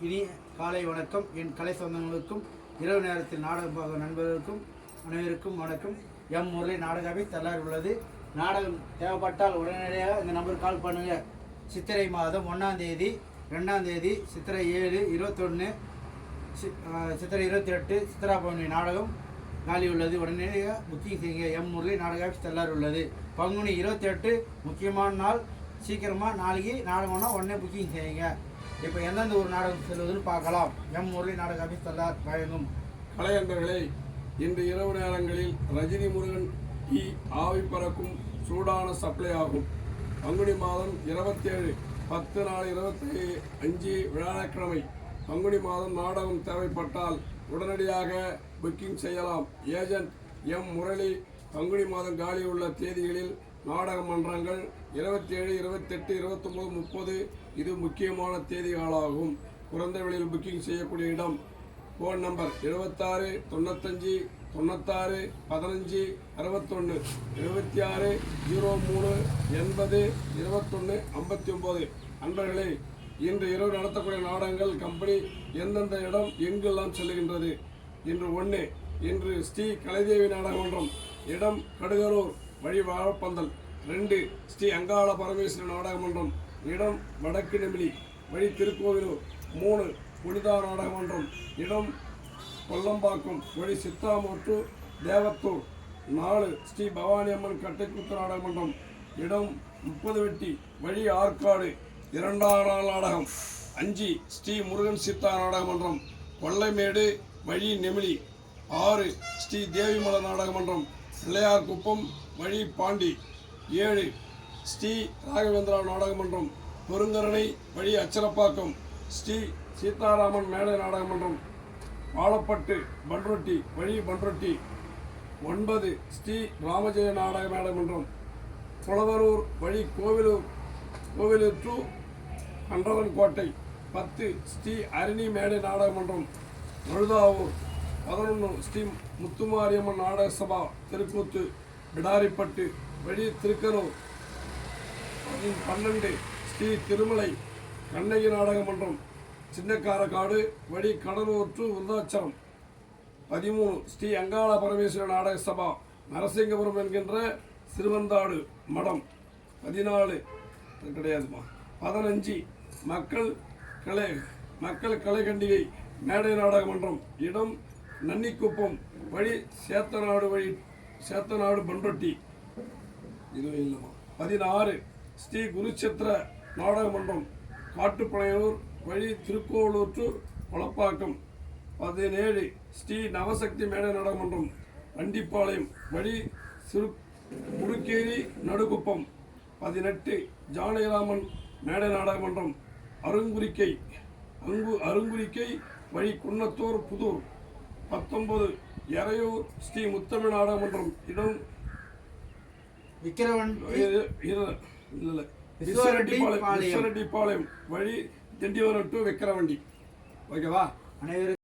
இனிய காலை வணக்கம். என் கலை சொந்தங்களுக்கும் இரவு நேரத்தில் நாடகம் பார்க்கும் நண்பர்களுக்கும் அனைவருக்கும் வணக்கம். எம் முரளி நாடகமே தள்ளார் உள்ளது. நாடகம் தேவைப்பட்டால் உடனடியாக இந்த நம்பருக்கு கால் பண்ணுங்கள் சித்திரை மாதம் ஒன்றாம் தேதி ரெண்டாம் தேதி சித்திரை ஏழு இருபத்தொன்று சி- சித்திரை இருபத்தி எட்டு சித்திரா பவனி நாடகம் காலி உள்ளது. உடனடியாக புக்கிங் செய்யுங்க. எம் முரளி நாடக தள்ளார் உள்ளது. பங்குனி இருபத்தி எட்டு முக்கியமான நாள். சீக்கிரமாக நாளைக்கு நாடகம்னா உடனே புக்கிங் செய்யுங்க. இப்போ எந்தெந்த ஒரு நாடகம் செல்வதுன்னு பார்க்கலாம். எம் முரளி நாடக ஆஃபீஸ் தள்ளார் வழங்கும் கலையண்டர்களே இன்று இரவு நேரங்களில் ரஜினி முருகன் இ ஆவி பறக்கும் சூடான சப்ளை ஆகும். பங்குனி மாதம் இருபத்தேழு பத்து நாள் இருபத்தி அஞ்சு வியாழக்கிழமை பங்குனி மாதம் நாடகம் தேவைப்பட்டால் உடனடியாக புக்கிங் செய்யலாம். ஏஜென்ட் எம் முரளி பங்குனி மாதம் காலி உள்ள தேதிகளில் நாடக மன்றங்கள் இருபத்தேழு இருபத்தெட்டு இருபத்தொம்போது முப்பது. இது முக்கியமான தேதிகளாகும். குறைந்த விலையில் புக்கிங் செய்யக்கூடிய இடம் ஃபோன் நம்பர் எழுபத்தாறு தொண்ணூத்தஞ்சு தொண்ணூத்தாறு பதினஞ்சு அறுபத்தொன்று எழுபத்தி ஆறு ஜீரோ மூணு எண்பது இருபத்தொன்று ஐம்பத்தி ஒம்பது அன்பர்களே இன்று இரவு நடத்தக்கூடிய நாடகங்கள் கம்பெனி எந்தெந்த இடம் எங்கெல்லாம் செல்லுகின்றது? இன்று ஒன்று இன்று ஸ்ரீ கலைதேவி நாடகமன்றம் இடம் கடுகரூர் வழி வாழப்பந்தல் ரெண்டு ஸ்ரீ அங்காள பரமேஸ்வர நாடகமன்றம் இடம் வடக்கு நெமிலி வழி திருக்கோவிலூர் மூணு புனிதா நாடகமன்றம் இடம் கொல்லம்பாக்கம் வழி சித்தாமூர்த்து தேவத்தூர் நாலு ஸ்ரீ பவானி அம்மன் கட்டைக்குத்து நாடகமன்றம் இடம் முப்பது வெட்டி வழி ஆற்காடு இரண்டாம் நாள் நாடகம் அஞ்சு ஸ்ரீ முருகன் சித்தா நாடகமன்றம் கொள்ளைமேடு வழி நெமிலி ஆறு ஸ்ரீ தேவிமல நாடகமன்றம் பிள்ளையார் குப்பம் வழி பாண்டி. ஏழு ஸ்ரீ ராகவேந்திரா நாடகமன்றம் பெருங்கரணை வழி அச்சரப்பாக்கம். ஸ்ரீ சீதாராமன் மேடை நாடகமன்றம் வாழப்பட்டு பன்ரொட்டி வழி பன்ரொட்டி ஒன்பது ஸ்ரீ ராமஜெய நாடக நாடகமன்றம் புலவரூர் வழி கோவிலூர் கோவிலூர் டு கண்டவன் கோட்டை பத்து ஸ்ரீ அரணி மேடை நாடகமன்றம் மழுதாவூர் பதினொன்று ஸ்ரீ முத்துமாரியம்மன் நாடக சபா திருக்கூத்து பிடாரிப்பட்டு வழி திருக்கரூர் பன்னெண்டு ஸ்ரீ திருமலை கண்ணகி நாடக மன்றம் சின்னக்காரக்காடு வழி கடலூர் டு விருதாச்சலம். பதிமூணு ஸ்ரீ அங்காள பரமேஸ்வர நாடக சபா நரசிங்கபுரம் என்கின்ற சிறுவந்தாடு மடம். பதினாலு கிடையாதுமா. பதினஞ்சு மக்கள் கலை மக்கள் கலைகண்டிகை மேடை நாடக மன்றம் இடம் நன்னிக்குப்பம் வழி சேத்தநாடு வழி சேத்தநாடு பண்ரொட்டி. இது இல்லைம்மா பதினாறு ஸ்ரீ குருச்சேத்திர நாடகமன்றம் காட்டுப்பனையூர் வழி திருக்கோளூர் டு கொளப்பாக்கம். பதினேழு ஸ்ரீ நவசக்தி மேடை நாடகமன்றம் வண்டிப்பாளையம் வழி சிறு முடுக்கேரி நடுகுப்பம் பதினெட்டு ஜானகிராமன் மேடை நாடகமன்றம் அருங்குறிக்கை அங்கு அருங்குறிக்கை வழி குன்னத்தூர் புதூர். பத்தொன்பது எறையூர் ஸ்ரீ முத்தமிழ் நாடக மன்றம் இடம் விக்கிரவன் இல்ல விஸ்வரெட்டிப்பாளையம். விஸ்வரெட்டிப்பாளையம் வழி திண்டிவனம் டு விக்கிரவண்டி. ஓகேவா? அனைவருக்கும்